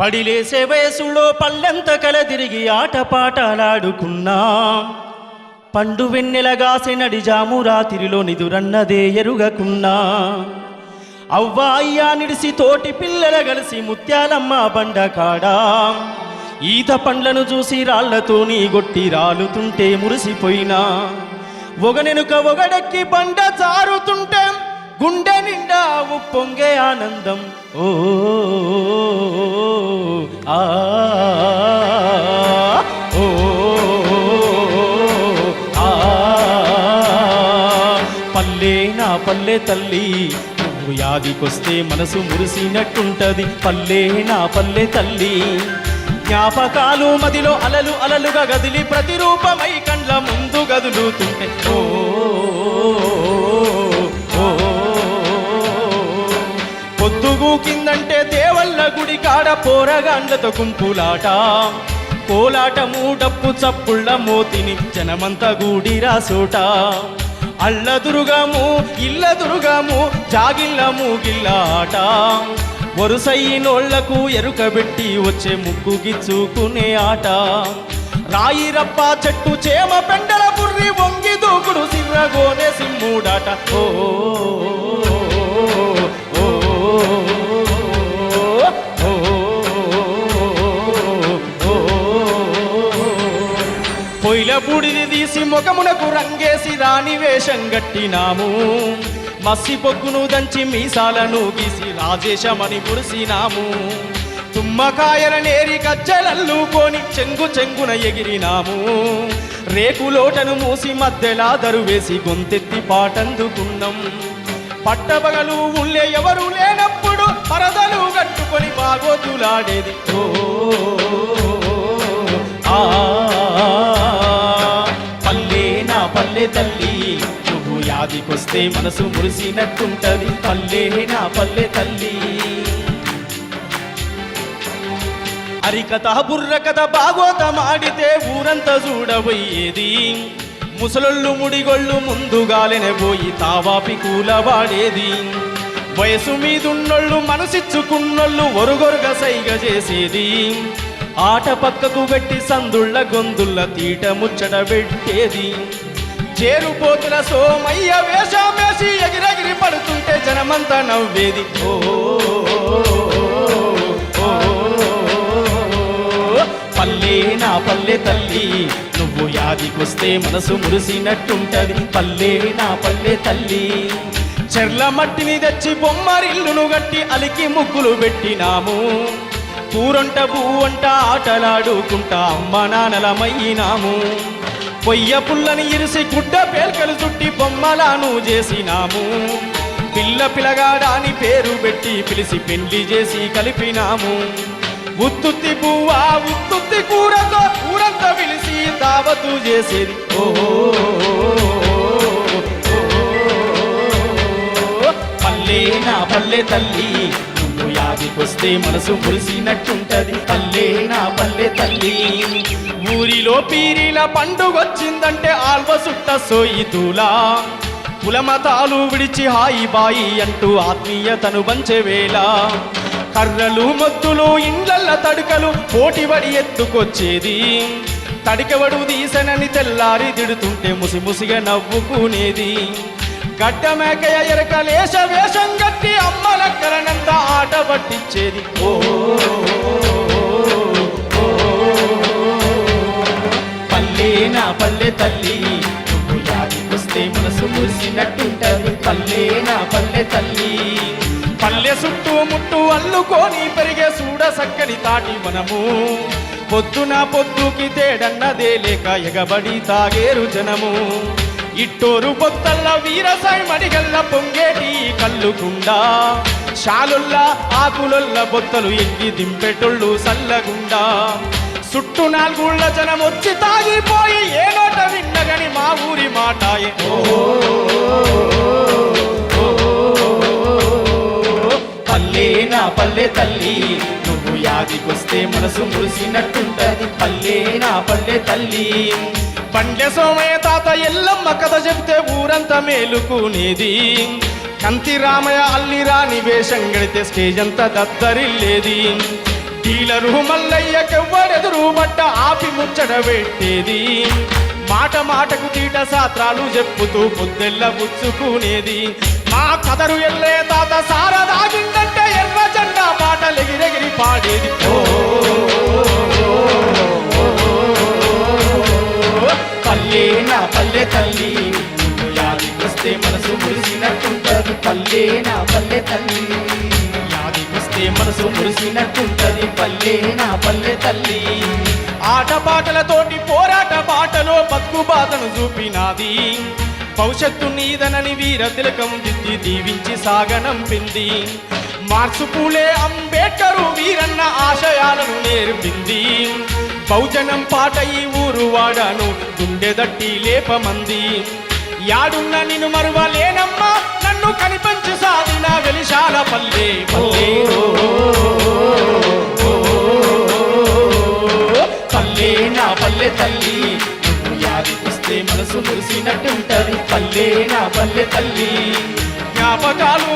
పడిలేసే వయసులో పల్లెంత కల తిరిగి ఆటపాటలాడుకున్నా పండు వెన్నెలగాసే నడిజాము రాత్రిలో నిదురన్నదే ఎరుగకున్నా. అవ్వా అయ్యా నిడిసి తోటి పిల్లల కలిసి ముత్యాలమ్మ బండ కాడా. ఈత పండ్లను చూసి రాళ్ళతోని గొట్టి రాలుతుంటే మురిసిపోయినా. ఒగనెనుక ఒగడెక్కి బండ జారుతుంటే గుండె నిండా ఉప్పొంగే ఆనందం. ఓ పల్లె నా పల్లె తల్లి. నువ్వు యాదికొస్తే మనసు మురిసినట్టుంటది. పల్లె నా పల్లె తల్లి. జ్ఞాపకాలు మదిలో అలలు అలలుగా గదిలి ప్రతిరూపమై కండ్ల ముందు గదులుతుంటే. ఓ ఓ, పొద్దుగు కిందంటే దేవల్ల గుడి కాడ పోరగాండ్లతో గుంపులాట కోలాటము డప్పు చప్పుళ్ళ మోతిని జనమంతా గూడిరా సోట అల్లదురుగము ఇల్లదురుగము జాగిల్ల మూగిల్ల ఆట వరుసైనోళ్ళకు ఎరుకబెట్టి వచ్చే ముగ్గు గిచ్చుకునే ఆట రాయిరప్ప చెట్టు చేమ పెండల బుర్రి వంగి దూకుడు సిర్రగోనే సిమ్ముడాట ఓ ఓ, ఓ, ఓ, పొయ్యిల బూడిది చేసి ముఖమునకు రంగేసి రాణి వేషం గట్టినాము. మసి పొగ్గును దంచి మీసాలను గీసి రాజేశమని మురిసినాము. తుమ్మకాయల నేరి కజ్జలల్లుకొని చెంగు చెంగున ఎగిరినాము. రేకులోటను మూసి మధ్యలా దరువేసి గొంతెత్తి పాటందుకున్నాం. పట్టబగలు ఉండే ఎవరు లేనప్పుడు పరదలు కట్టుకొని బాగోతులాడేది. ఓ పల్లె తల్లి నువ్వు యాదికొస్తే మనసు మురిసినట్టుంటది. పల్లె నా పల్లె తల్లి. అరికథ బుర్రకథ బాగోతమాడితే ఊరంతా చూడబోయేది. ముసలొళ్ళు ముడిగొళ్ళు ముందుగాలెనే పోయి తావాపి కూలవాడేది. వయసు మీదున్నోళ్ళు మనసిచ్చుకున్నోళ్ళు ఒరుగొరుగ సైగ చేసేది. ఆట పక్కకు పెట్టి సందుళ్ళ గొంతుళ్ళ తీట ముచ్చట పెట్టేది. చేరుపోతున్న సోమయ్య వేషమేసి ఎగిరెగిరి పడుతుంటే జనమంతా నవ్వేది. ఓ ఓ, పల్లె నా పల్లె తల్లి నువ్వు యాదికొస్తే మనసు మురిసినట్టుంటది. పల్లె నా పల్లె తల్లి చెర్ల మట్టిని తెచ్చి బొమ్మరిల్లును గట్టి అలికి ముగ్గులు పెట్టినాము. కూరంట బూవంట ఆటలాడుకుంటా అమ్మ నాన్నలమయ్యినాము. పొయ్య పుల్లని ఇరిసి గుడ్డ పేల్కలు చుట్టి బొమ్మలాను చేసినాము. పిల్ల పిలగాడాని పేరు పెట్టి పిలిచి పెళ్ళి చేసి కలిపినాము. ఉత్తుత్తి పువ్వా ఉత్తుత్తి కూరతో కూరంతా పిలిచి దావతు చేసేది. ఓహో పల్లెనా పల్లె తల్లి వస్తే మనసు మురిసినట్టుంటది. పల్లె నా పల్లె తల్లి. ఊరిలో పీరిల పండుగొచ్చిందంటే ఆల్వ సుట్ట సోయితులా కులమతాలు విడిచి హాయి బాయి అంటూ ఆత్మీయతను పంచే వేళ. కర్రలు మత్తులు ఇండ్లల్ల తడుకలు పోటీబడి ఎత్తుకొచ్చేది. తడికవడు తీసనని తెల్లారి తిడుతుంటే ముసిముసిగా నవ్వుకునేది. గడ్డ మేకయ ఎరకలేశ వేషం గట్టి అమ్మలక్కలనంత ఆట పట్టించేది. ఓ పల్లేన పల్లె నా పల్లె తల్లి వస్తే మనసు మురిసినట్టుంటది. పల్లె నా పల్లె తల్లి పల్లె చుట్టూ ముట్టు అల్లుకొని పెరిగే చూడ సక్కని తాటి మనము. పొద్దున పొద్దుకి తేడన్నదే లేక ఎగబడి తాగేరు జనము. ఇట్టోరు భక్తల్ల వీరసాయి మడిగల్ల పొంగేటి కళ్ళుకుండా షాలుల్ల ఆకులొల్ల బొత్తలు ఎక్కి దింపెటొళ్ళు సల్లగుండా చుట్టూ నాలుగుళ్ళ జనం వచ్చి తాగిపోయి ఏ నోట విన్నగని మా ఊరి మాటాయే పల్లె నా పల్లె తల్లి యాదికొస్తే మనసు మురిసినట్టుంటది. పల్లె నా పల్లె తల్లి. పండ్య సోమయ్య తాత ఎల్లమ్మ కథ చెప్తే ఊరంతా మేలుకునేది. కంతి రామయ్య అల్లి రాని వేషం గడితే స్టేజ్ అంతా దద్దరిల్లేది. డీలరు మల్లయ్యకెవ్వరెదురు బట్ట ఆపి ముచ్చట పెట్టేది. మాట మాటకు తీట సాత్రాలు చెప్పుతూ పొద్దెల్ల పుచ్చుకునేది. మా కదరు ఎల్లే తాత సారదాగిండ పాటలు ఎగిరెగిరి పాడేది. ఓ పల్లె నా పల్లె తల్లి నువ్వు యాదికొస్తే మనసు మురిసినట్టుంటది. పల్లె నా పల్లె తల్లి యాదికొస్తే మనసు మురిసినట్టుంటది. పల్లె నా పల్లె తల్లి ఆట పాటలతోటి పోరాట పాటలో బతుకు బాధను చూపినాది. భవిష్యత్తు నీదనని వీర తిలకం దిద్ది దీవించి సాగనంపింది. మార్సు పూలే ఎక్కరు వీరన్న ఆశయాలను నేర్పింది. బహుజనం పాట ఈ ఊరు వాడాను గుండెదట్టి లేపమంది. యాడున్న నిన్ను మరువలేనమ్మా నన్ను కనిపించి సాధిన వెలిశాల పల్లె పల్లె. పల్లె నా పల్లె తల్లి నువ్వు యాదికొస్తే మనసు మురిసినట్టుంటది. పల్లె నా పల్లె తల్లి జ్ఞాపకాలు